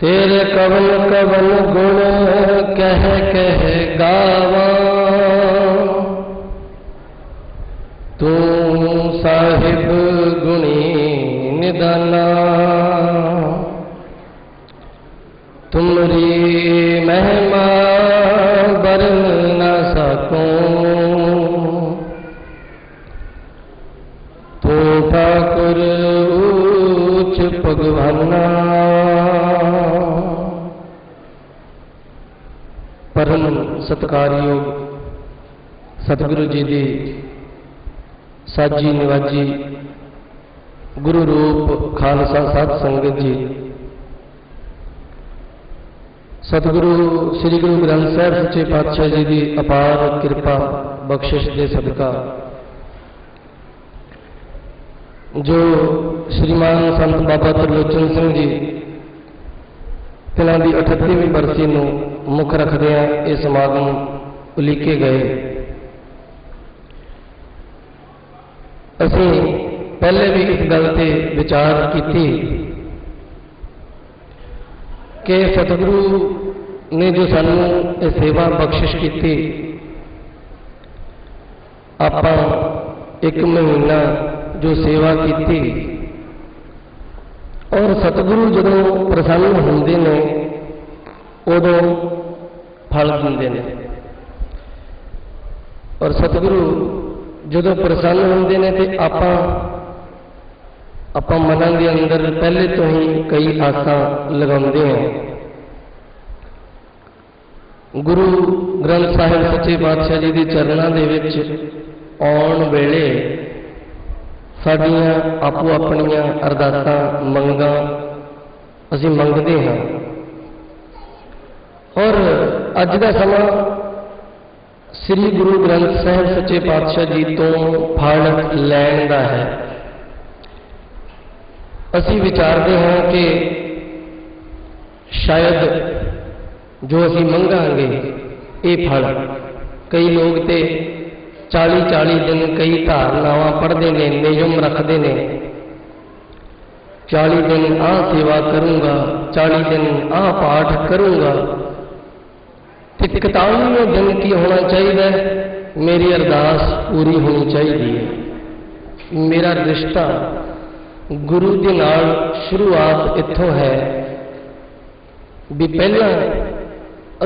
ਤੇਰੇ ਕਵਲ ਕਵਲ ਗੁਣ ਕਹਿ ਕਹਿ ਗਾਵਾਂ। ਤੂੰ ਸਾਹਿਬ ਗੁਣੀ ਨਿਦਾਨਾ। ਤੁਮਰੀ ਮਹਿਮਾ ਬਰਨ ਨਾ ਸਕੂੰ। ਤੂੰ ਠਾਕੁਰ ਉੱਚ ਭਗਵਾਨਾ। ਪਰਮ ਸਤਕਾਰਯੋਗ ਸਤਿਗੁਰੂ ਜੀ ਦੀ ਸਾਜੀ ਨਿਵਾਜੀ ਗੁਰੂ ਰੂਪ ਖਾਲਸਾ ਸਾਧ ਸੰਗਤ ਜੀ। ਸਤਿਗੁਰੂ ਸ੍ਰੀ ਗੁਰੂ ਗ੍ਰੰਥ ਸਾਹਿਬ ਸੱਚੇ ਪਾਤਸ਼ਾਹ ਜੀ ਦੀ ਅਪਾਰ ਕਿਰਪਾ ਬਖਸ਼ਿਸ਼ ਦੇ ਸਦਕਾ ਜੋ ਸ਼੍ਰੀਮਾਨ ਸੰਤ ਬਾਬਾ ਤਰਲੋਚਨ ਸਿੰਘ ਜੀ ਤਿਨਾਂ ਦੀ 38ਵੀਂ ਬਰਸੀ ਨੂੰ ਮੁੱਖ ਰੱਖਦਿਆਂ ਇਹ ਸਮਾਗਮ ਉਲੀਕੇ ਗਏ। ਅਸੀਂ ਪਹਿਲੇ ਵੀ ਇਸ ਗੱਲ ਤੇ ਵਿਚਾਰ ਕੀਤੀ ਕਿ ਸਤਿਗੁਰੂ ਨੇ ਜੋ ਸਾਨੂੰ ਇਹ ਸੇਵਾ ਬਖਸ਼ਿਸ਼ ਕੀਤੀ, ਆਪਾਂ ਇੱਕ ਮਹੀਨਾ ਜੋ ਸੇਵਾ ਕੀਤੀ ਔਰ ਸਤਿਗੁਰੂ ਜਦੋਂ ਪ੍ਰਸੰਨ ਹੁੰਦੇ ਨੇ, ਉਦੋਂ ਫਲ ਦਿੰਦੇ ਨੇ। ਔਰ ਸਤਿਗੁਰੂ ਜਦੋਂ ਪ੍ਰਸੰਨ ਹੁੰਦੇ ਨੇ ਤੇ ਆਪਾਂ ਆਪਾਂ ਮਨਾਂ ਦੇ ਅੰਦਰ ਪਹਿਲੇ ਤੋਂ ਹੀ ਕਈ ਆਸਾਂ ਲਗਾਉਂਦੇ ਹਾਂ। ਗੁਰੂ ਗ੍ਰੰਥ ਸਾਹਿਬ ਸੱਚੇ ਪਾਤਸ਼ਾਹ ਜੀ ਦੇ ਚਰਨਾਂ ਦੇ ਵਿੱਚ ਆਉਣ ਵੇਲੇ ਸਾਡੀਆਂ ਆਪੋ ਆਪਣੀਆਂ ਅਰਦਾਸਾਂ, ਮੰਗਾਂ ਅਸੀਂ ਮੰਗਦੇ ਹਾਂ। ਔਰ ਅੱਜ ਦਾ ਸਮਾਂ ਸ੍ਰੀ ਗੁਰੂ ਗ੍ਰੰਥ ਸਾਹਿਬ ਸੱਚੇ ਪਾਤਸ਼ਾਹ ਜੀ ਤੋਂ ਫਲ ਲੈਣ ਦਾ ਹੈ। ਅਸੀਂ ਵਿਚਾਰਦੇ ਹਾਂ ਕਿ ਸ਼ਾਇਦ ਜੋ ਅਸੀਂ ਮੰਗਾਂਗੇ, ਇਹ ਫਲ। ਕਈ ਲੋਕ ਤੇ 40 40 ਦਿਨ ਕਈ ਧਾਰਨਾਵਾਂ ਪੜ੍ਹਦੇ ਨੇ, ਨਿਯਮ ਰੱਖਦੇ ਨੇ। 40 ਦਿਨ ਆਹ ਸੇਵਾ ਕਰੂੰਗਾ 40 ਦਿਨ ਆਹ ਪਾਠ ਕਰੂੰਗਾ। ਤੇ 41ਵੇਂ ਦਿਨ ਕੀ ਹੋਣਾ ਚਾਹੀਦਾ? ਮੇਰੀ ਅਰਦਾਸ ਪੂਰੀ ਹੋਣੀ ਚਾਹੀਦੀ ਹੈ। ਮੇਰਾ ਰਿਸ਼ਤਾ ਗੁਰੂ ਦੇ ਨਾਲ ਸ਼ੁਰੂਆਤ ਇੱਥੋਂ ਹੈ ਵੀ ਪਹਿਲਾਂ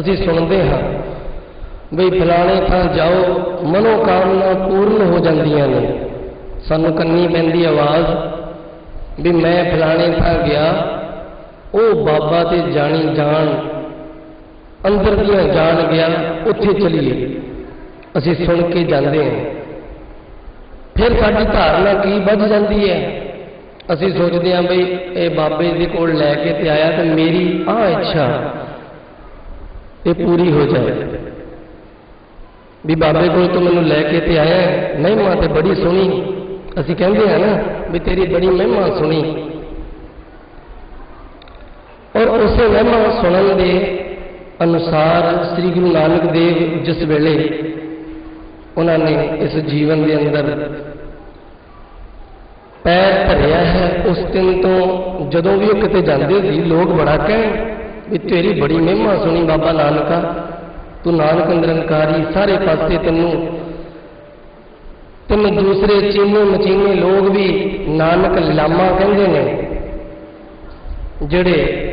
ਅਸੀਂ ਸੁਣਦੇ ਹਾਂ ਵੀ ਫਲਾਣੇ ਥਾਂ ਜਾਓ, ਮਨੋ ਕਾਮਨਾ ਪੂਰਨ ਹੋ ਜਾਂਦੀਆਂ ਨੇ। ਸਾਨੂੰ ਕੰਨੀ ਪੈਂਦੀ ਆਵਾਜ਼ ਵੀ ਮੈਂ ਫਲਾਣੇ ਥਾਂ ਗਿਆ, ਉਹ ਬਾਬਾ ਤੇ ਜਾਣੀ ਜਾਣ ਅੰਦਰ ਦੀਆਂ ਜਾਣ ਗਿਆ, ਉੱਥੇ ਚਲੀਏ। ਅਸੀਂ ਸੁਣ ਕੇ ਜਾਂਦੇ ਹਾਂ। ਫਿਰ ਸਾਡੀ ਧਾਰਨਾ ਕੀ ਵੱਧ ਜਾਂਦੀ ਹੈ? ਅਸੀਂ ਸੋਚਦੇ ਹਾਂ ਬਈ ਇਹ ਬਾਬੇ ਦੇ ਕੋਲ ਲੈ ਕੇ ਤੇ ਆਇਆ ਤੇ ਮੇਰੀ ਆ ਇੱਛਾ, ਇਹ ਪੂਰੀ ਹੋ ਜਾਏ। ਵੀ ਬਾਬੇ ਕੋਲ ਤੂੰ ਮੈਨੂੰ ਲੈ ਕੇ ਤੇ ਆਇਆ ਮਹਿਮਾ ਤੇ ਬੜੀ ਸੁਣੀ ਅਸੀਂ ਕਹਿੰਦੇ ਆ ਨਾ ਵੀ ਤੇਰੀ ਬੜੀ ਮਹਿਮਾ ਸੁਣੀ। ਔਰ ਉਸੇ ਮਹਿਮਾ ਸੁਣਨ ਦੇ ਅਨੁਸਾਰ ਸ੍ਰੀ ਗੁਰੂ ਨਾਨਕ ਦੇਵ ਜਿਸ ਵੇਲੇ ਉਹਨਾਂ ਨੇ ਇਸ ਜੀਵਨ ਦੇ ਅੰਦਰ ਪੈਰ ਧਰਿਆ ਹੈ, ਉਸ ਦਿਨ ਤੋਂ ਜਦੋਂ ਵੀ ਉਹ ਕਿਤੇ ਜਾਂਦੇ ਸੀ ਲੋਕ ਬੜਾ ਕਹਿਣ ਵੀ ਤੇਰੀ ਬੜੀ ਮਹਿਮਾ ਸੁਣੀ ਬਾਬਾ ਨਾਨਕਾ। ਤੂੰ ਨਾਨਕ ਨਿਰੰਕਾਰੀ, ਸਾਰੇ ਪਾਸੇ ਤੈਨੂੰ। ਤੈਨੂੰ ਦੂਸਰੇ ਚੀਨੇ ਮਚੀਨੇ ਲੋਕ ਵੀ ਨਾਨਕ ਲਾਮਾ ਕਹਿੰਦੇ ਨੇ। ਜਿਹੜੇ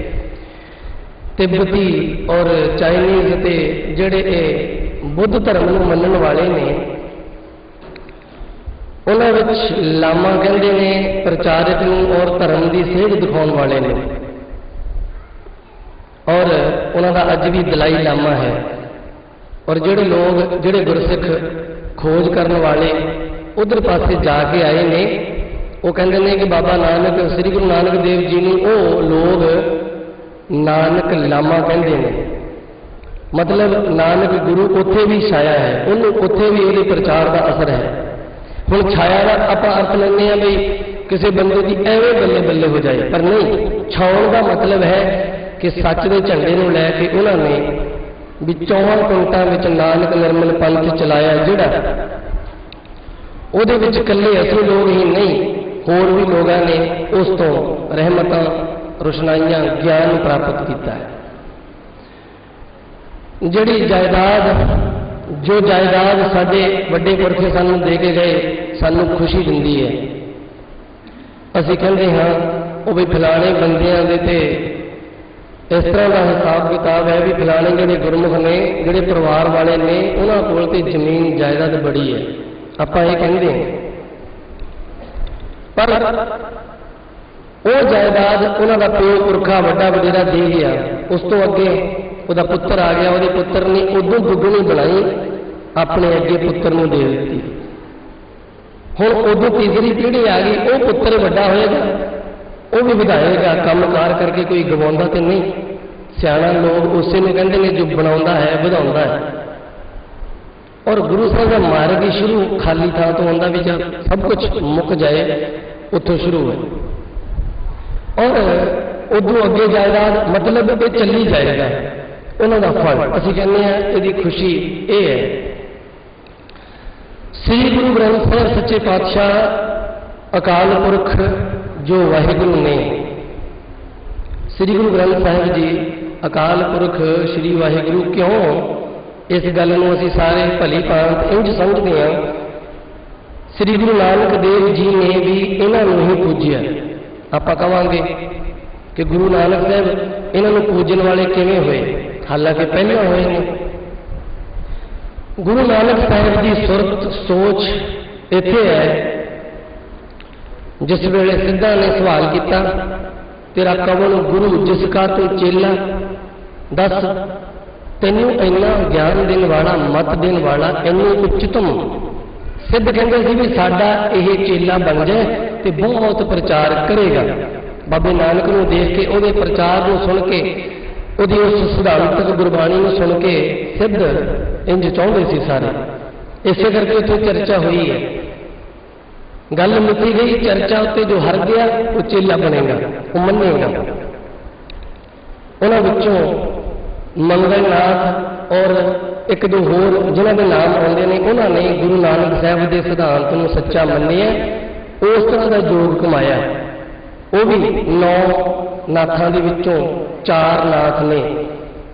ਤਿੱਬਤੀ ਔਰ ਚਾਈਨੀਜ਼ ਤੇ ਜਿਹੜੇ ਇਹ ਬੁੱਧ ਧਰਮ ਨੂੰ ਮੰਨਣ ਵਾਲੇ ਨੇ, ਉਹਨਾਂ ਵਿੱਚ ਲਾਮਾ ਕਹਿੰਦੇ ਨੇ ਪ੍ਰਚਾਰਕ ਨੂੰ ਔਰ ਧਰਮ ਦੀ ਸੇਧ ਦਿਖਾਉਣ ਵਾਲੇ ਨੇ। ਔਰ ਉਹਨਾਂ ਦਾ ਅੱਜ ਵੀ ਦਲਾਈ ਲਾਮਾ ਹੈ। ਔਰ ਜਿਹੜੇ ਲੋਕ, ਜਿਹੜੇ ਗੁਰਸਿੱਖ ਖੋਜ ਕਰਨ ਵਾਲੇ ਉਧਰ ਪਾਸੇ ਜਾ ਕੇ ਆਏ ਨੇ, ਉਹ ਕਹਿੰਦੇ ਨੇ ਕਿ ਬਾਬਾ ਨਾਨਕ, ਸ੍ਰੀ ਗੁਰੂ ਨਾਨਕ ਦੇਵ ਜੀ ਨੂੰ ਉਹ ਲੋਕ ਨਾਨਕ ਲਾਮਾ ਕਹਿੰਦੇ ਨੇ। ਮਤਲਬ ਨਾਨਕ ਗੁਰੂ ਉੱਥੇ ਵੀ ਛਾਇਆ ਹੈ, ਉਹਨੂੰ ਉੱਥੇ ਵੀ ਉਹਦੇ ਪ੍ਰਚਾਰ ਦਾ ਅਸਰ ਹੈ। ਹੁਣ ਛਾਇਆ ਦਾ ਆਪਾਂ ਅਰਥ ਲੈਂਦੇ ਆ ਬਈ ਕਿਸੇ ਬੰਦੇ ਦੀ ਐਵੇਂ ਬੱਲੇ ਬੱਲੇ ਹੋ ਜਾਏ, ਪਰ ਨਹੀਂ, ਛਾਉਣ ਦਾ ਮਤਲਬ ਹੈ ਕਿ ਸੱਚ ਦੇ ਝੰਡੇ ਨੂੰ ਲੈ ਕੇ ਉਹਨਾਂ ਨੇ ਵੀ 24 ਕੁੰਟਾਂ ਵਿੱਚ ਨਾਨਕ ਨਿਰਮਲ ਪੰਥ ਚਲਾਇਆ ਜਿਹੜਾ? ਉਹਦੇ ਵਿੱਚ ਇਕੱਲੇ ਅਸੀਂ ਲੋਕ ਹੀ ਨਹੀਂ, ਹੋਰ ਵੀ ਲੋਕਾਂ ਨੇ ਉਸ ਤੋਂ ਰਹਿਮਤਾਂ, ਰੁਸ਼ਨਾਈਆਂ, ਗਿਆਨ ਪ੍ਰਾਪਤ ਕੀਤਾ ਹੈ। ਜਿਹੜੀ ਜਾਇਦਾਦ, ਜੋ ਜਾਇਦਾਦ ਸਾਡੇ ਵੱਡੇ ਪੁਰਖੇ ਸਾਨੂੰ ਦੇ ਕੇ ਗਏ, ਸਾਨੂੰ ਖੁਸ਼ੀ ਦਿੰਦੀ ਹੈ। ਅਸੀਂ ਕਹਿੰਦੇ ਹਾਂ, ਉਹ ਵੀ ਫਲਾਣੇ ਬੰਦਿਆਂ ਦੇ ਤੇ ਇਸ ਤਰ੍ਹਾਂ ਦਾ ਹਿਸਾਬ ਕਿਤਾਬ ਹੈ ਵੀ ਫਲਾਣੇ ਜਿਹੜੇ ਗੁਰਮੁਖ ਨੇ, ਜਿਹੜੇ ਪਰਿਵਾਰ ਵਾਲੇ ਨੇ, ਉਹਨਾਂ ਕੋਲ ਤੇ ਜ਼ਮੀਨ ਜਾਇਦਾਦ ਬੜੀ ਹੈ। ਆਪਾਂ ਇਹ ਕਹਿੰਦੇ ਹਾਂ। ਪਰ ਉਹ ਜਾਇਦਾਦ ਉਹਨਾਂ ਦਾ ਪਿਓ ਪੁਰਖਾ ਵੱਡਾ ਵਡੇਰਾ ਦੇ ਗਿਆ। ਉਸ ਤੋਂ ਅੱਗੇ ਉਹਦਾ ਪੁੱਤਰ ਆ ਗਿਆ, ਉਹਦੇ ਪੁੱਤਰ ਨੇ ਉਦੋਂ ਦੁੱਗਣੀ ਬਣਾਈ, ਆਪਣੇ ਅੱਗੇ ਪੁੱਤਰ ਨੂੰ ਦੇ ਦਿੱਤੀ। ਹੁਣ ਉਦੋਂ ਤੀਸਰੀ ਪੀੜ੍ਹੀ ਆ ਗਈ, ਉਹ ਪੁੱਤਰ ਵੱਡਾ ਹੋਏਗਾ। ਉਹ ਵੀ ਵਧਾਏਗਾ, ਕੰਮਕਾਰ ਕਰਕੇ ਕੋਈ ਗਵਾਉਂਦਾ ਤੇ ਨਹੀਂ। ਸਿਆਣਾ ਲੋਕ ਉਸੇ ਨੂੰ ਕਹਿੰਦੇ ਨੇ ਜੋ ਬਣਾਉਂਦਾ ਹੈ, ਵਧਾਉਂਦਾ ਹੈ। ਔਰ ਗੁਰੂ ਸਾਹਿਬ ਦਾ ਮਾਰਗ ਹੀ ਸ਼ੁਰੂ, ਖਾਲੀ ਥਾਂ ਤੋਂ ਆਉਂਦਾ ਵੀ ਜਦ ਸਭ ਕੁਝ ਮੁੱਕ ਜਾਏ, ਉੱਥੋਂ ਸ਼ੁਰੂ ਹੈ ਔਰ ਉਦੋਂ ਅੱਗੇ ਜਾਇਦਾਦ ਮਤਲਬ ਇਹ ਚੱਲੀ ਜਾਏਗਾ, ਉਹਨਾਂ ਦਾ ਫਲ। ਅਸੀਂ ਕਹਿੰਦੇ ਆ ਇਹਦੀ ਖੁਸ਼ੀ ਇਹ ਹੈ। ਸ੍ਰੀ ਗੁਰੂ ਗ੍ਰੰਥ ਸਾਹਿਬ ਸੱਚੇ ਪਾਤਸ਼ਾਹ ਅਕਾਲ ਪੁਰਖ ਜੋ ਵਾਹਿਗੁਰੂ ਨੇ। ਸ੍ਰੀ ਗੁਰੂ ਗ੍ਰੰਥ ਸਾਹਿਬ ਜੀ, ਅਕਾਲ ਪੁਰਖ ਸ੍ਰੀ ਵਾਹਿਗੁਰੂ, ਕਿਉਂ ਇਸ ਗੱਲ ਨੂੰ ਅਸੀਂ ਸਾਰੇ ਭਲੀ ਭਾਂਤ ਇੰਜ ਸਮਝਦੇ ਹਾਂ? ਸ੍ਰੀ ਗੁਰੂ ਨਾਨਕ ਦੇਵ ਜੀ ਨੇ ਵੀ ਇਹਨਾਂ ਨੂੰ ਹੀ ਪੂਜਿਆ। ਆਪਾਂ ਕਵਾਂਗੇ ਕਿ ਗੁਰੂ ਨਾਨਕ ਸਾਹਿਬ ਇਹਨਾਂ ਨੂੰ ਪੂਜਣ ਵਾਲੇ ਕਿਵੇਂ ਹੋਏ? ਹਾਲਾਂਕਿ ਪਹਿਲਾਂ ਹੋਏ ਨੇ। ਗੁਰੂ ਨਾਨਕ ਸਾਹਿਬ ਦੀ ਸੁਰਤ, ਸੋਚ ਇੱਥੇ ਹੈ ਜਿਸ ਵੇਲੇ ਸਿੱਧਾ ਨੇ ਸਵਾਲ ਕੀਤਾ, ਤੇਰਾ ਕਵਲ ਗੁਰੂ ਜਿਸ ਕਾ ਤੂੰ ਚੇਲਾ? ਦੱਸ, ਤੈਨੂੰ ਇੰਨਾ ਗਿਆਨ ਦੇਣ ਵਾਲਾ, ਮਤ ਦੇਣ ਵਾਲਾ ਇੰਨੀ ਉੱਚਤਮ? ਸਿੱਧ ਕਹਿੰਦੇ ਸੀ ਵੀ ਸਾਡਾ ਇਹ ਚੇਲਾ ਬਣ ਜਾਏ ਤੇ ਬਹੁਤ ਪ੍ਰਚਾਰ ਕਰੇਗਾ। ਬਾਬੇ ਨਾਨਕ ਨੂੰ ਦੇਖ ਕੇ, ਉਹਦੇ ਪ੍ਰਚਾਰ ਨੂੰ ਸੁਣ ਕੇ, ਉਹਦੀ ਉਸ ਸਿਧਾਂਤਕ ਗੁਰਬਾਣੀ ਨੂੰ ਸੁਣ ਕੇ ਸਿੱਧ ਇੰਜ ਚਾਹੁੰਦੇ ਸੀ ਸਾਰੇ। ਇਸੇ ਕਰਕੇ ਉੱਥੇ ਚਰਚਾ ਹੋਈ ਹੈ। ਗੱਲ ਮੁੱਕੀ ਗਈ, ਚਰਚਾ ਉੱਤੇ ਜੋ ਹਰ ਗਿਆ, ਉਹ ਚੇਲਾ ਬਣੇਗਾ, ਉਹ ਮੰਨੇਗਾ। ਉਹਨਾਂ ਵਿੱਚੋਂ ਮੰਗਲਨਾਥ ਔਰ ਇੱਕ ਦੋ ਹੋਰ ਜਿਨ੍ਹਾਂ ਦੇ ਨਾਮ ਆਉਂਦੇ ਨੇ, ਉਹਨਾਂ ਨੇ ਗੁਰੂ ਨਾਨਕ ਸਾਹਿਬ ਦੇ ਸਿਧਾਂਤ ਨੂੰ ਸੱਚਾ ਮੰਨਿਆ, ਉਸ ਤਰ੍ਹਾਂ ਦਾ ਜੋਗ ਕਮਾਇਆ। ਉਹ ਵੀ ਨੌ ਨਾਥਾਂ ਦੇ ਵਿੱਚੋਂ ਚਾਰ ਨਾਥ ਨੇ,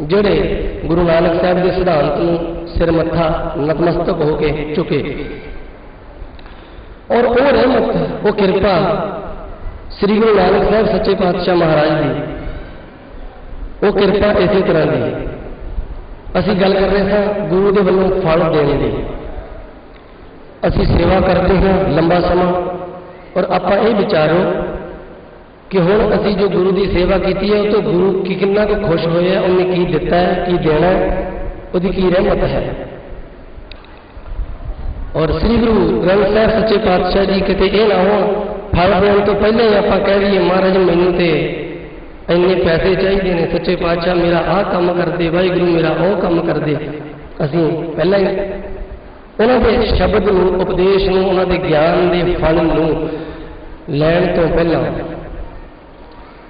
ਜਿਹੜੇ ਗੁਰੂ ਨਾਨਕ ਸਾਹਿਬ ਦੇ ਸਿਧਾਂਤ ਨੂੰ ਸਿਰ ਮੱਥਾ ਨਤਮਸਤਕ ਹੋ ਕੇ ਝੁਕੇ ਔਰ ਉਹ ਰਹਿਮਤ ਉਹ ਕਿਰਪਾ ਸ੍ਰੀ ਗੁਰੂ ਨਾਨਕ ਸਾਹਿਬ ਸੱਚੇ ਪਾਤਸ਼ਾਹ ਮਹਾਰਾਜ ਦੀ। ਉਹ ਕਿਰਪਾ ਇਸੇ ਤਰ੍ਹਾਂ ਦੀ ਅਸੀਂ ਗੱਲ ਕਰ ਰਹੇ ਹਾਂ ਗੁਰੂ ਦੇ ਵੱਲੋਂ ਫਲ ਦੇਣ ਦੀ। ਅਸੀਂ ਸੇਵਾ ਕਰਦੇ ਹਾਂ ਲੰਬਾ ਸਮਾਂ। ਔਰ ਆਪਾਂ ਇਹ ਵਿਚਾਰੋ ਕਿ ਹੁਣ ਅਸੀਂ ਜੋ ਗੁਰੂ ਦੀ ਸੇਵਾ ਕੀਤੀ ਹੈ, ਉਹ ਤੋਂ ਗੁਰੂ ਕੀ ਕਿੰਨਾ ਕੁ ਖੁਸ਼ ਹੋਇਆ, ਉਹਨੇ ਕੀ ਦਿੱਤਾ ਹੈ, ਕੀ ਦੇਣਾ ਉਹਦੀ ਕੀ ਰਹਿਮਤ ਹੈ। ਔਰ ਸ੍ਰੀ ਗੁਰੂ ਗ੍ਰੰਥ ਸਾਹਿਬ ਸੱਚੇ ਪਾਤਸ਼ਾਹ ਜੀ ਕਿਤੇ ਇਹ ਨਾ ਹੋਣ, ਫਲ ਦੇਣ ਤੋਂ ਪਹਿਲਾਂ ਹੀ ਆਪਾਂ ਕਹਿ ਲਈਏ ਮਹਾਰਾਜ ਮੈਨੂੰ ਤੇ ਇੰਨੇ ਪੈਸੇ ਚਾਹੀਦੇ ਨੇ, ਸੱਚੇ ਪਾਤਸ਼ਾਹ ਮੇਰਾ ਆਹ ਕੰਮ ਕਰਦੇ, ਵਾਹਿਗੁਰੂ ਮੇਰਾ ਉਹ ਕੰਮ ਕਰਦੇ। ਅਸੀਂ ਪਹਿਲਾਂ ਹੀ ਉਹਨਾਂ ਦੇ ਸ਼ਬਦ ਨੂੰ, ਉਪਦੇਸ਼ ਨੂੰ, ਉਹਨਾਂ ਦੇ ਗਿਆਨ ਦੇ ਫਲ ਨੂੰ ਲੈਣ ਤੋਂ ਪਹਿਲਾਂ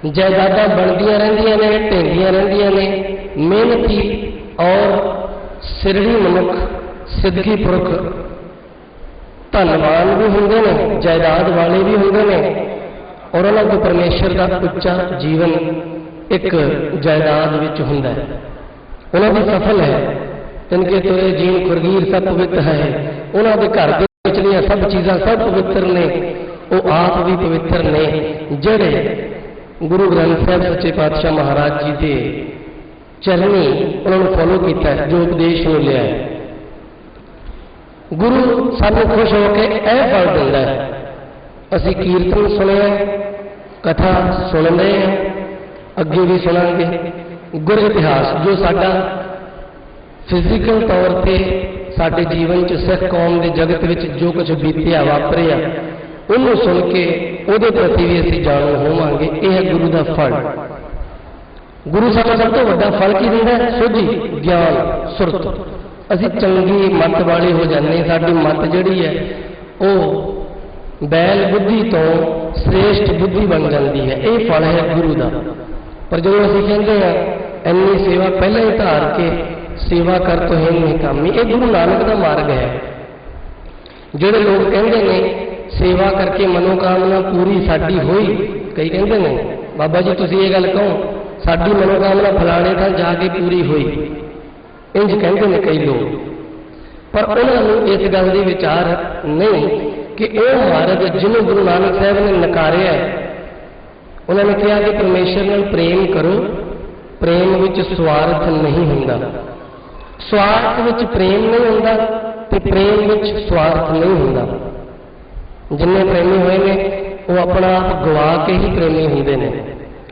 ਜਾਇਦਾਦਾਂ ਬਣਦੀਆਂ ਰਹਿੰਦੀਆਂ ਨੇ ਢੇਂਦੀਆਂ ਰਹਿੰਦੀਆਂ ਨੇ, ਮਿਹਨਤੀ ਔਰ ਸਿਰੜੀ ਮਨੁੱਖ, ਸਿੱਧੀ ਪੁਰਖ ਧੰਨਵਾਨ ਵੀ ਹੁੰਦੇ ਨੇ, ਜਾਇਦਾਦ ਵਾਲੇ ਵੀ ਹੁੰਦੇ ਨੇ। ਔਰ ਉਹਨਾਂ ਕੋਲ ਪਰਮੇਸ਼ਰ ਦਾ ਉੱਚਾ ਜੀਵਨ ਇੱਕ ਜਾਇਦਾਦ ਵਿੱਚ ਹੁੰਦਾ ਹੈ। ਉਹਨਾਂ ਦੀ ਸਫਲ ਹੈ। ਤਿਨਕੇ ਤੋਰੇ ਜੀਵ ਖੁਰਗੀਰ ਸਭ ਪਵਿੱਤ ਹੈ। ਉਹਨਾਂ ਦੇ ਘਰ ਦੇ ਵਿਚਲੀਆਂ ਸਭ ਚੀਜ਼ਾਂ ਸਭ ਪਵਿੱਤਰ ਨੇ। ਉਹ ਆਪ ਵੀ ਪਵਿੱਤਰ ਨੇ। ਜਿਹੜੇ ਗੁਰੂ ਗ੍ਰੰਥ ਸਾਹਿਬ ਸੱਚੇ ਪਾਤਸ਼ਾਹ ਮਹਾਰਾਜ ਜੀ ਦੇ ਚਰਨੀ ਉਹਨਾਂ ਨੂੰ ਫੋਲੋ ਕੀਤਾ ਜੋ ਉਪਦੇਸ਼ ਨੂੰ ਲਿਆ ਹੈ। ਗੁਰੂ ਸਾਨੂੰ ਖੁਸ਼ ਹੋ ਕੇ ਇਹ ਫਲ ਦਿੰਦਾ ਹੈ। ਅਸੀਂ ਕੀਰਤਨ ਸੁਣਿਆ, ਕਥਾ ਸੁਣਦੇ ਹਾਂ ਅੱਗੇ ਵੀ ਸੁਣਾਂਗੇ। ਗੁਰ ਇਤਿਹਾਸ, ਜੋ ਸਾਡਾ ਫਿਜ਼ੀਕਲ ਤੌਰ ਤੇ ਸਾਡੇ ਜੀਵਨ 'ਚ ਸਿੱਖ ਕੌਮ ਦੇ ਜਗਤ ਵਿੱਚ ਜੋ ਕੁਝ ਬੀਤਿਆ, ਵਾਪਰਿਆ, ਉਹਨੂੰ ਸੁਣ ਕੇ, ਉਹਦੇ ਪ੍ਰਤੀ ਵੀ ਅਸੀਂ ਜਾਣੂ ਹੋਵਾਂਗੇ। ਇਹ ਹੈ ਗੁਰੂ ਦਾ ਫਲ। ਗੁਰੂ ਸਾਨੂੰ ਸਭ ਤੋਂ ਵੱਡਾ ਫਲ ਕੀ ਦਿੰਦਾ ਹੈ? ਸੋਝੀ, ਗਿਆਨ, ਸੁਰਤ। ਅਸੀਂ ਚੰਗੀ ਮੱਤ ਵਾਲੇ ਹੋ ਜਾਂਦੇ ਹਾਂ। ਸਾਡੀ ਮੱਤ ਜਿਹੜੀ ਹੈ, ਉਹ ਬੈਲ ਬੁੱਧੀ ਤੋਂ ਸ੍ਰੇਸ਼ਟ ਬੁੱਧੀ ਬਣ ਜਾਂਦੀ ਹੈ। ਇਹ ਫਲ ਹੈ ਗੁਰੂ ਦਾ। ਪਰ ਜਦੋਂ ਅਸੀਂ ਕਹਿੰਦੇ ਆ ਇੰਨੀ ਸੇਵਾ ਪਹਿਲਾਂ ਹੀ ਧਾਰ ਕੇ ਸੇਵਾ ਕਰ ਤੋ ਹੈ ਨਹੀਂ ਕਾਮੀ। ਇਹ ਗੁਰੂ ਨਾਨਕ ਦਾ ਮਾਰਗ ਹੈ। ਜਿਹੜੇ ਲੋਕ ਕਹਿੰਦੇ ਨੇ, ਸੇਵਾ ਕਰਕੇ ਮਨੋਕਾਮਨਾ ਪੂਰੀ ਸਾਡੀ ਹੋਈ। ਕਈ ਕਹਿੰਦੇ ਨੇ, ਬਾਬਾ ਜੀ, ਤੁਸੀਂ ਇਹ ਗੱਲ ਕਹੋ, ਸਾਡੀ ਮਨੋਕਾਮਨਾ ਫਲਾਣੇ ਥਾਂ ਜਾ ਕੇ ਪੂਰੀ ਹੋਈ। ਇੰਜ ਕਹਿੰਦੇ ਨੇ ਕਈ ਲੋਕ। ਪਰ ਉਹਨਾਂ ਨੂੰ ਇਸ ਗੱਲ ਦੀ ਵਿਚਾਰ ਨਹੀਂ ਕਿ ਉਹ ਮਹਾਰਾਜ ਜਿਹਨੂੰ ਗੁਰੂ ਨਾਨਕ ਸਾਹਿਬ ਨੇ ਨਕਾਰਿਆ ਹੈ। ਉਹਨਾਂ ਨੇ ਕਿਹਾ ਕਿ ਪਰਮੇਸ਼ਰ ਨਾਲ ਪ੍ਰੇਮ ਕਰੋ, ਪ੍ਰੇਮ ਵਿੱਚ ਸਵਾਰਥ ਨਹੀਂ ਹੁੰਦਾ। ਸਵਾਰਥ ਵਿੱਚ ਪ੍ਰੇਮ ਨਹੀਂ ਹੁੰਦਾ ਤੇ ਪ੍ਰੇਮ ਵਿੱਚ ਸਵਾਰਥ ਨਹੀਂ ਹੁੰਦਾ। ਜਿੰਨੇ ਪ੍ਰੇਮੀ ਹੋਏ ਨੇ, ਉਹ ਆਪਣਾ ਆਪ ਗਵਾ ਕੇ ਹੀ ਪ੍ਰੇਮੀ ਹੁੰਦੇ ਨੇ।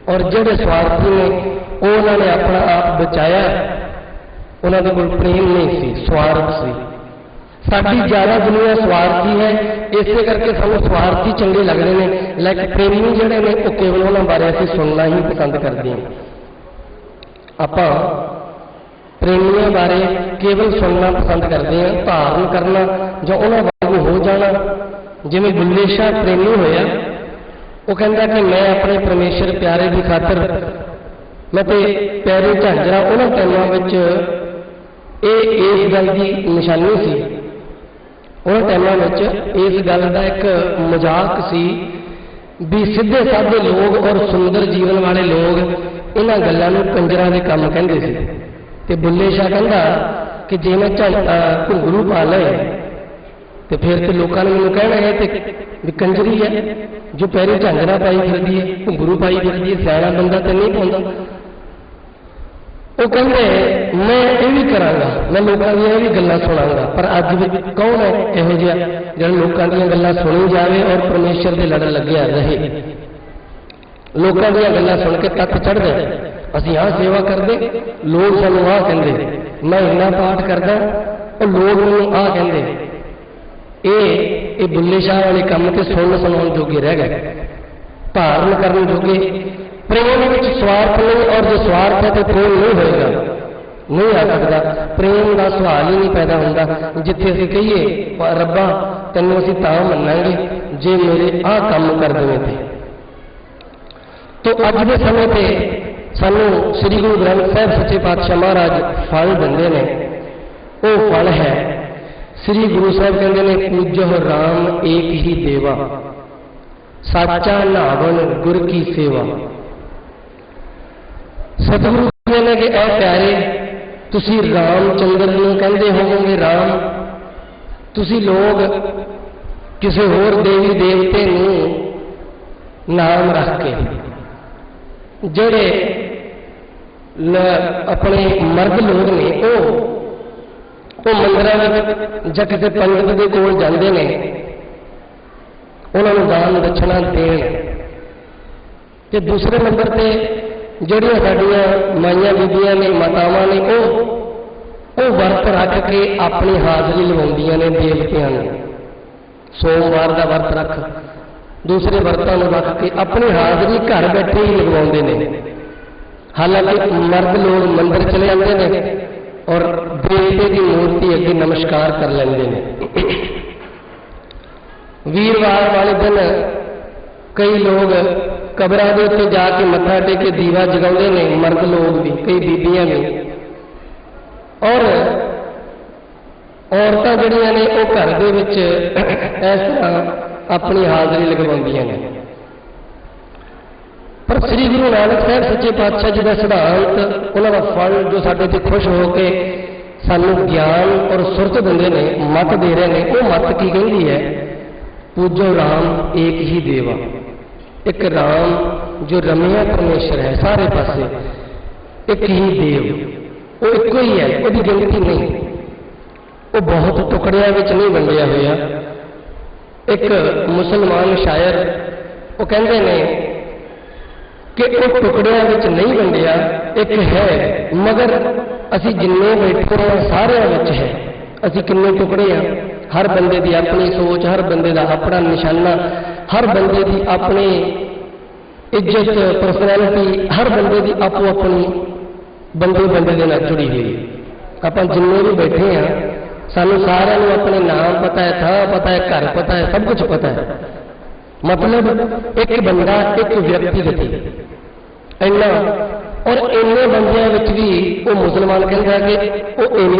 ਔਰ ਜਿਹੜੇ ਸਵਾਰਥੀ ਨੇ, ਉਹ ਉਹਨਾਂ ਨੇ ਆਪਣਾ ਆਪ ਬਚਾਇਆ। ਉਹਨਾਂ ਦੇ ਕੋਲ ਪ੍ਰੇਮ ਨਹੀਂ ਸੀ, ਸਵਾਰਥ ਸੀ। ਸਾਡੀ ਜ਼ਿਆਦਾ ਦੁਨੀਆ ਸਵਾਰਥੀ ਹੈ, ਇਸੇ ਕਰਕੇ ਸਾਨੂੰ ਸਵਾਰਥੀ ਚੰਗੇ ਲੱਗਦੇ ਨੇ। ਲਾਈਕ ਪ੍ਰੇਮੀ ਜਿਹੜੇ ਨੇ, ਉਹ ਕੇਵਲ ਉਹਨਾਂ ਬਾਰੇ ਅਸੀਂ ਸੁਣਨਾ ਹੀ ਪਸੰਦ ਕਰਦੇ ਹਾਂ। ਆਪਾਂ ਪ੍ਰੇਮੀਆਂ ਬਾਰੇ ਕੇਵਲ ਸੁਣਨਾ ਪਸੰਦ ਕਰਦੇ ਹਾਂ, ਧਾਰਨ ਕਰਨਾ ਜਾਂ ਉਹਨਾਂ ਵਾਂਗੂ ਹੋ ਜਾਣਾ। ਜਿਵੇਂ ਬੁੱਲੇ ਸ਼ਾਹ ਪ੍ਰੇਮੀ ਹੋਇਆ, ਉਹ ਕਹਿੰਦਾ ਕਿ ਮੈਂ ਆਪਣੇ ਪਰਮੇਸ਼ਰ ਪਿਆਰੇ ਦੀ ਖਾਤਰ, ਮੈਂ ਤੇ ਪਿਆਰੇ ਝਾਂਜਰਾ ਉਹਨਾਂ ਟਾਈਮਾਂ ਵਿੱਚ ਇਹ ਇਸ ਗੱਲ ਦੀ ਨਿਸ਼ਾਨੀ ਸੀ। ਉਹ ਟਾਈਮਾਂ ਵਿੱਚ ਇਸ ਗੱਲ ਦਾ ਇੱਕ ਮਜ਼ਾਕ ਸੀ ਵੀ ਸਿੱਧੇ ਸਾਦੇ ਲੋਕ ਔਰ ਸੁੰਦਰ ਜੀਵਨ ਵਾਲੇ ਲੋਕ ਇਹਨਾਂ ਗੱਲਾਂ ਨੂੰ ਕੰਜਰਾਂ ਦੇ ਕੰਮ ਕਹਿੰਦੇ ਸੀ। ਤੇ ਬੁੱਲੇ ਸ਼ਾਹ ਕਹਿੰਦਾ ਕਿ ਜੇ ਮੈਂ ਝੰਡਾ ਘੁੰਗਰੂ ਪਾ ਲਏ, ਤੇ ਫਿਰ ਤੇ ਲੋਕਾਂ ਨੇ ਮੈਨੂੰ ਕਹਿਣਾ ਹੈ ਤੇ ਵੀ ਕੰਜਰੀ ਹੈ, ਜੋ ਪੈਰੇ ਝਾਂਜਰਾ ਪਾਈ ਫਿਰਦੀ ਹੈ, ਘੁੰਗਰੂ ਪਾਈ ਫਿਰਦੀ ਹੈ, ਸਿਆਣਾ ਬੰਦਾ ਤਾਂ ਨਹੀਂ ਪਾਉਂਦਾ। ਉਹ ਕਹਿੰਦੇ, ਮੈਂ ਇਹ ਵੀ ਕਰਾਂਗਾ, ਮੈਂ ਲੋਕਾਂ ਦੀਆਂ ਇਹ ਵੀ ਗੱਲਾਂ ਸੁਣਾਂਗਾ, ਪਰ ਅੱਜ ਵੀ ਕੌਣ ਹੈ ਇਹੋ ਜਿਹਾ ਜਿਹੜਾ ਲੋਕਾਂ ਦੀਆਂ ਗੱਲਾਂ ਸੁਣੀ ਜਾਵੇ ਔਰ ਪਰਮੇਸ਼ਰ ਦੇ ਲੜਨ ਲੱਗਿਆ ਰਹੇ? ਲੋਕਾਂ ਦੀਆਂ ਗੱਲਾਂ ਸੁਣ ਕੇ ਤੱਕ ਚੜ੍ਹਦੇ। ਅਸੀਂ ਆਹ ਸੇਵਾ ਕਰਦੇ ਲੋਕ ਸਾਨੂੰ ਆਹ ਕਹਿੰਦੇ। ਮੈਂ ਇੰਨਾ ਪਾਠ ਕਰਦਾ, ਉਹ ਲੋਕ ਮੈਨੂੰ ਆਹ ਕਹਿੰਦੇ। ਇਹ ਇਹ ਬੁੱਲੇ ਸ਼ਾਹ ਵਾਲੇ ਕੰਮ ਤੇ ਸੁਣਨ ਸੁਣਾਉਣ ਜੋਗੇ ਰਹਿ ਗਏ। ਧਾਰਨ ਕਰਨ ਜੋਗੇ ਪ੍ਰੇਮ ਵਿੱਚ ਸਵਾਰਥ ਨਹੀਂ ਔਰ ਜੇ ਸਵਾਰਥ ਹੈ ਤੇ ਪ੍ਰੇਮ ਨਹੀਂ ਹੋਏਗਾ। ਨਹੀਂ ਆ ਸਕਦਾ। ਪ੍ਰੇਮ ਦਾ ਸਵਾਲ ਹੀ ਨਹੀਂ ਪੈਦਾ ਹੁੰਦਾ। ਜਿੱਥੇ ਅਸੀਂ ਕਹੀਏ, "ਵਾ ਰੱਬਾ, ਤੈਨੂੰ ਅਸੀਂ ਤਾਂ ਮੰਨਾਂਗੇ ਜੇ ਮੇਰੇ ਆਹ ਕੰਮ ਕਰ ਦੇਵੇਂ ਤੇ ਤੋਂ ਅੱਜ ਦੇ ਸਮੇਂ ਤੇ ਸਾਨੂੰ ਸ੍ਰੀ ਗੁਰੂ ਗ੍ਰੰਥ ਸਾਹਿਬ ਸੱਚੇ ਪਾਤਸ਼ਾਹ ਮਹਾਰਾਜ ਫਲ ਦਿੰਦੇ ਨੇ। ਉਹ ਫਲ ਹੈ। ਸ੍ਰੀ ਗੁਰੂ ਸਾਹਿਬ ਕਹਿੰਦੇ ਨੇ ਪੂਜੋ ਰਾਮ ਏਕ ਹੀ ਦੇਵਾ। ਸਾਚਾ ਨਾਵਨ ਗੁਰ ਕੀ ਸੇਵਾ। ਸਤਿਗੁਰੂ ਕਹਿੰਦੇ ਨੇ ਕਿ ਇਹ ਪਿਆਰੇ ਤੁਸੀਂ ਰਾਮ ਚੰਦਰ ਨੂੰ ਕਹਿੰਦੇ ਹੋਵੋਗੇ, ਰਾਮ। ਤੁਸੀਂ ਲੋਕ ਕਿਸੇ ਹੋਰ ਦੇਵੀ ਦੇਵਤੇ ਨੂੰ ਨਾਮ ਰੱਖ ਕੇ, ਜਿਹੜੇ ਆਪਣੇ ਮਰਦ ਲੋਕ ਨੇ, ਉਹ ਉਹ ਮੰਦਰਾਂ ਵਿੱਚ ਜਾਂ ਕਿਸੇ ਪੰਡਤ ਦੇ ਕੋਲ ਜਾਂਦੇ ਨੇ। ਉਹਨਾਂ ਨੂੰ ਦਾਨ ਦਛਣਾ ਦੇਣ। ਤੇ ਦੂਸਰੇ ਨੰਬਰ ਤੇ ਜਿਹੜੀਆਂ ਸਾਡੀਆਂ ਮਾਈਆਂ ਬੀਬੀਆਂ ਨੇ, ਮਾਤਾਵਾਂ ਨੇ, ਉਹ ਉਹ ਵਰਤ ਰੱਖ ਕੇ ਆਪਣੀ ਹਾਜ਼ਰੀ ਲਵਾਉਂਦੀਆਂ ਨੇ ਦੇਵਤਿਆਂ ਨੂੰ। ਸੋਮਵਾਰ ਦਾ ਵਰਤ ਰੱਖ। ਦੂਸਰੇ ਵਰਤਾਂ ਨੂੰ ਰੱਖ ਕੇ ਆਪਣੀ ਹਾਜ਼ਰੀ ਘਰ ਬੈਠੇ ਹੀ ਲਗਵਾਉਂਦੇ ਨੇ। ਹਾਲਾਂਕਿ ਮਰਦ ਲੋਕ ਮੰਦਰ ਚਲੇ ਜਾਂਦੇ ਨੇ ਔਰ ਦੇਵਤੇ ਦੀ ਮੂਰਤੀ ਅੱਗੇ ਨਮਸਕਾਰ ਕਰ ਲੈਂਦੇ ਨੇ। ਵੀਰਵਾਰ ਵਾਲੇ ਦਿਨ ਕਈ ਲੋਕ ਕਬਰਾਂ ਦੇ ਉੱਤੇ ਜਾ ਕੇ ਮੱਥਾ ਟੇਕ ਕੇ ਦੀਵਾ ਜਗਾਉਂਦੇ ਨੇ, ਮਰਦ ਲੋਕ ਵੀ, ਕਈ ਬੀਬੀਆਂ ਵੀ। ਔਰ ਔਰਤਾਂ ਜਿਹੜੀਆਂ ਨੇ, ਉਹ ਘਰ ਦੇ ਵਿੱਚ ਇਸ ਤਰ੍ਹਾਂ ਆਪਣੀ ਹਾਜ਼ਰੀ ਲਗਵਾਉਂਦੀਆਂ ਨੇ। ਪਰ ਸ੍ਰੀ ਗੁਰੂ ਨਾਨਕ ਸਾਹਿਬ ਸੱਚੇ ਪਾਤਸ਼ਾਹ ਜੀ ਦਾ ਸਿਧਾਂਤ, ਉਹਨਾਂ ਦਾ ਫਲ ਜੋ ਸਾਡੇ ਤੇ ਖੁਸ਼ ਹੋ ਕੇ ਸਾਨੂੰ ਗਿਆਨ ਔਰ ਸੁਰਤ ਦਿੰਦੇ ਨੇ, ਮਤ ਦੇ ਰਹੇ ਨੇ, ਉਹ ਮਤ ਕੀ ਕਹਿੰਦੀ ਹੈ? ਪੂਜੋ ਰਾਮ ਏਕ ਹੀ ਦੇਵਾ। ਇੱਕ ਰਾਮ ਜੋ ਰਮਿਆ ਪਰਮੇਸ਼ਰ ਹੈ, ਸਾਰੇ ਪਾਸੇ। ਇੱਕ ਹੀ ਦੇਵ। ਉਹ ਇੱਕੋ ਹੀ ਹੈ, ਉਹਦੀ ਗਿਣਤੀ ਨਹੀਂ। ਉਹ ਬਹੁਤ ਟੁਕੜਿਆਂ ਵਿੱਚ ਨਹੀਂ ਵੰਡਿਆ ਹੋਇਆ। ਇੱਕ ਮੁਸਲਮਾਨ ਸ਼ਾਇਰ, ਉਹ ਕਹਿੰਦੇ ਨੇ ਕਿ ਉਹ ਟੁਕੜਿਆਂ ਵਿੱਚ ਨਹੀਂ ਵੰਡਿਆ, ਇੱਕ ਹੈ, ਮਗਰ ਅਸੀਂ ਜਿੰਨੇ ਬੈਠੇ ਹਾਂ, ਸਾਰਿਆਂ ਵਿੱਚ ਹੈ। ਅਸੀਂ ਕਿੰਨੇ ਟੁਕੜੇ ਆ ਹਰ ਬੰਦੇ ਦੀ ਆਪਣੀ ਸੋਚ, ਹਰ ਬੰਦੇ ਦਾ ਆਪਣਾ ਨਿਸ਼ਾਨਾ ਹਰ ਬੰਦੇ ਦੀ ਆਪਣੀ ਇੱਜ਼ਤ ਪਰਸਨੈਲਿਟੀ ਹਰ ਬੰਦੇ ਦੀ ਆਪੋ ਆਪਣੀ ਬੰਦੇ ਬੰਦੇ ਦੇ ਨਾਲ ਜੁੜੀ ਹੋਈ ਆਪਾਂ ਜਿੰਨੇ ਵੀ ਬੈਠੇ ਆ ਸਾਨੂੰ ਸਾਰਿਆਂ ਨੂੰ ਆਪਣੇ ਨਾਮ ਪਤਾ ਹੈ, ਥਾਂ ਪਤਾ ਹੈ, ਘਰ ਪਤਾ ਹੈ, ਸਭ ਕੁਝ ਪਤਾ ਹੈ। ਮਤਲਬ ਇੱਕ ਬੰਦਾ ਇੱਕ ਵਿਅਕਤੀ ਵਿਅਕਤੀਗਤ ਇੰਨਾ। ਔਰ ਇੰਨੇ ਬੰਦਿਆਂ ਵਿੱਚ ਵੀ ਉਹ ਮੁਸਲਮਾਨ ਕਹਿੰਦਾ ਕਿ ਉਹ ਇੰਨੇ